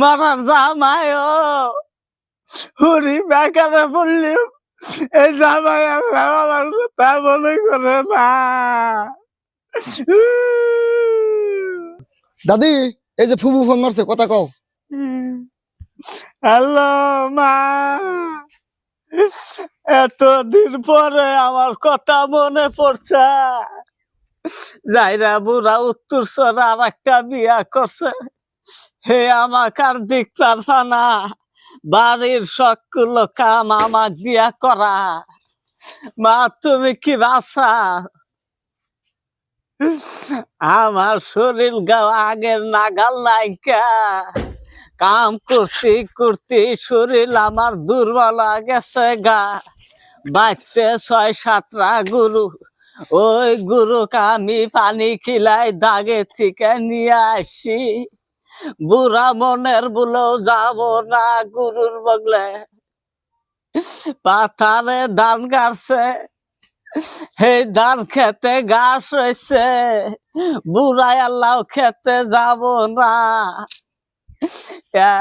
মারার জামাই হুরি বেকারে বললি এই জামাই আমার কথা মনে করে না। দাদি এই যে ফুবু ফোন মারছে কথা কও। হ্যালো মা। এতদিন পরে আমার কথা মনে পড়ছে। যাইরা বুড়া উত্তর সর আর একটা বিয়া করছে। হে আমাক আর ফানা বাড়ির সকল কাম আমাক দিয়া করা। মা, তুমি কি বাসা আমার শরীর গাও আগের নাগাল নাইকা। কাম করতে করতে শরীর আমার দুর্বল গেছে গা। বাচ্চা ছয় সাতটা গরু, ওই গরুকে আমি পানি খিলাই দাগে থেকে নিয়ে আসি। বুড়া মনের বলেও যাব না গরুর বগলে। পাথারে ধান গাছে এই ধান খেতে ঘাস হয়েছে বুড়াই আল্লাহ খেতে যাব না।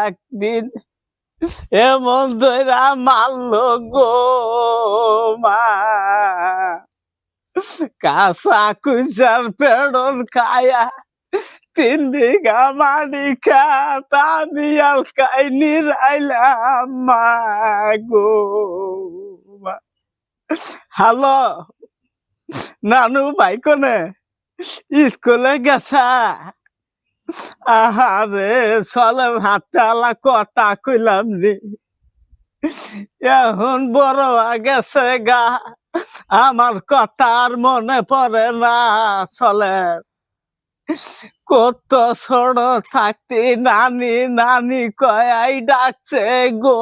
একদিন এমন ধরা মারলো গো মা। কাঁচা কুচার পেড়ন খায়া তিন বিঘা মাটি খাত আমি আলকাই মা গো হ্যালো নানু ভাই কোনে স্কুলে গেছা আহারে চলের হাতে আলা কথা কইলাম নি এখন বড় গেছে গা আমার কথা আর মনে পড়ে না চলে কত ছোট থাকতে নানি নানি কয়াই ডাকছে গো।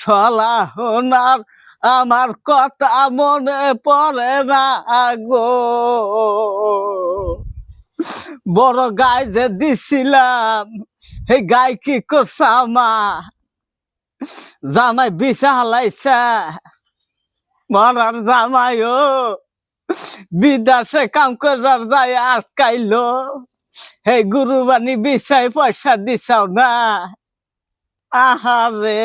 চলা হোনার আমার কথা মনে পড়ে না গো। বড় গাই যে দিছিলাম এই গাই কি করছে জামাই বিষা হালাইছে মরার জামাই ও। বিদেশে কাম করার যায় আটকাইলো। হে গুরু বানি বিষাই পয়সা দিছাও না। আহারে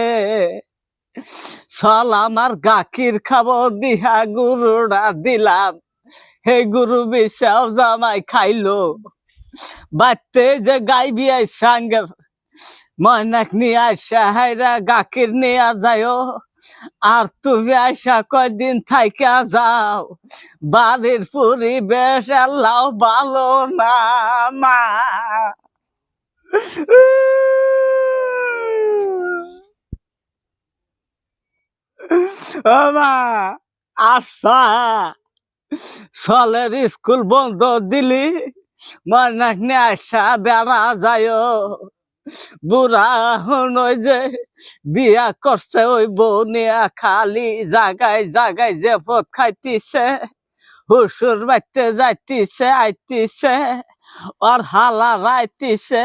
চল আমার গাখির খাব, দিহা গুরুটা দিলাম। হে গুরু, বিষাও জামাই খাইলো। বাড়তে যে গাই বিয়াই সাঙ্গে ময়নাক নিয়ে আসা হাইরা গাখির নিয়ে যায়। আর তুমি আইসা কয়দিন থাইকা যাও। বাড়ির পরিবেশ আল্লাহ ভালো না, মা। আচ্ছা। সলের স্কুল বন্ধ দিলি ময়নাক নিয়ে আসা বেড়া যায় বুড়া ওই যে বিয়া করছে ওই বনিয়া খালি জাগায় জাগায় যে পথ খাইতিছে, হুসুর বাইতে যাইতিছে, আইতিছে আর হালা রাইতিছে,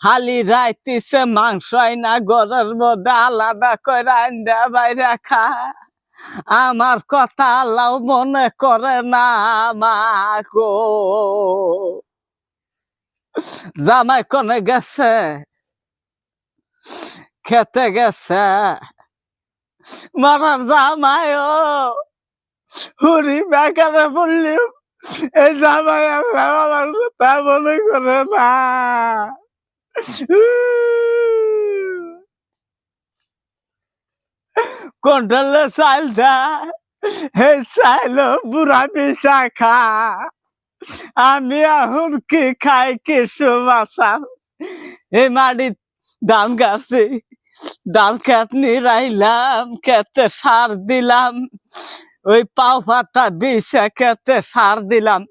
হালি রাইতিছে, মাংস আইনা ঘরের মধ্যে আলাদা করে আইন্দা বাইরে খা। আমার কথা আল্লাহ মনে করে না মা জামাই কনে গেছে, খেতে গেছে। মারার জামাই ও হুরি বেকারে বললি এই জামাই আমার কথা মনে করে না। কোনটালে চাইল দা, হে চাইল বুড়া খা। আমি এখন কি খাই কিছু বাসা এই মাটি ধান গাছে, ধান খেত নিরাইলাম খেতে সার দিলাম। ওই পাও পাতা বিষে খেতে সার দিলাম।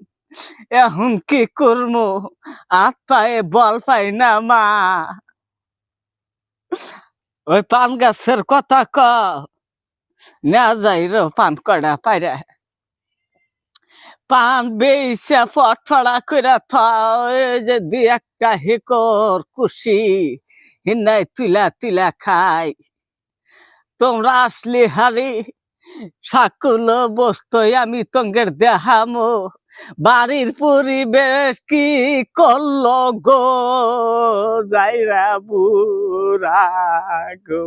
এখন কি করব? হাত পায়ে বল পাই না মা। ওই পান গাছের কথা ক। না যাই রে পান কড়া পাইরা। পান বেইছে ফটফড়া করে যে দুই একটা হেকর কুশি হিনাই তুলা তুলা খাই। তোমরা আসলে হারি, সাকুল বস্তু আমি তঙ্গের দেহামো। বাড়ির পরিবেশ কি করল গো, যাইরা বুড়া গো।